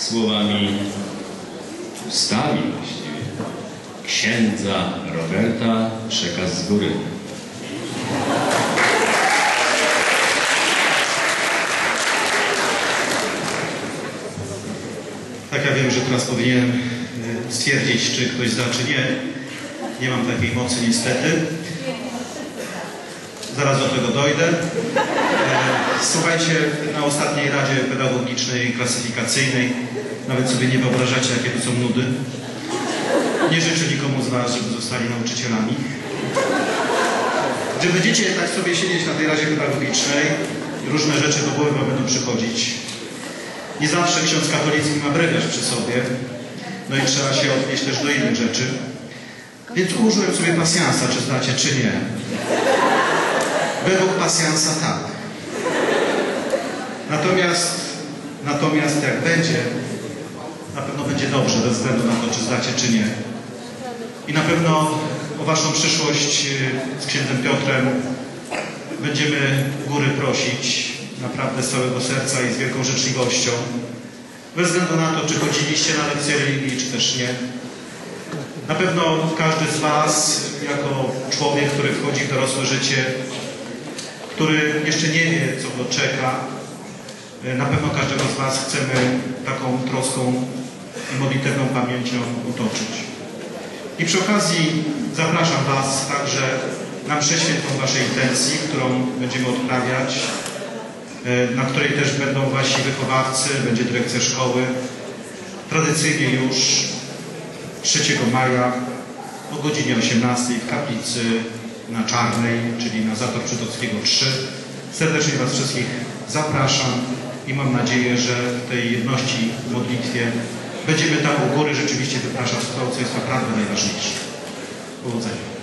słowami ustami właściwie księdza Roberta przekaz z góry. Tak, ja wiem, że teraz powinienem y, stwierdzić, czy ktoś da, czy nie. Nie mam takiej mocy niestety. Zaraz do tego dojdę. E, Słuchajcie, na ostatniej Radzie Pedagogicznej Klasyfikacyjnej nawet sobie nie wyobrażacie, jakie to są nudy. Nie życzę nikomu z Was, żeby zostali nauczycielami. Że będziecie tak sobie siedzieć na tej Radzie Pedagogicznej różne rzeczy do głowy będą przychodzić. Nie zawsze ksiądz katolicki ma brewiarz przy sobie, no i trzeba się odnieść też do innych rzeczy. Więc użyłem sobie pasjansa, czy znacie, czy nie. Według pasjansa tak. Natomiast, natomiast jak będzie, na pewno będzie dobrze, bez względu na to, czy znacie, czy nie. I na pewno o Waszą przyszłość y, z księdzem Piotrem będziemy góry prosić naprawdę z całego serca i z wielką życzliwością. Bez względu na to, czy chodziliście na lekcje religii, czy też nie. Na pewno każdy z Was, jako człowiek, który wchodzi w dorosłe życie, który jeszcze nie wie, co go czeka, y, na pewno każdego z Was chcemy taką troską i modlitewną pamięcią otoczyć. I przy okazji zapraszam Was także na mszę świętą Waszej intencji, którą będziemy odprawiać, e, na której też będą Wasi wychowawcy, będzie dyrekcja szkoły. Tradycyjnie już 3 maja o godzinie 18 w kaplicy na Czarnej, czyli na Zator Przytockiego 3. Serdecznie Was wszystkich zapraszam i mam nadzieję, że w tej jedności w modlitwie będziemy tam u góry rzeczywiście wypraszać to, co jest naprawdę najważniejsze. Powodzenia.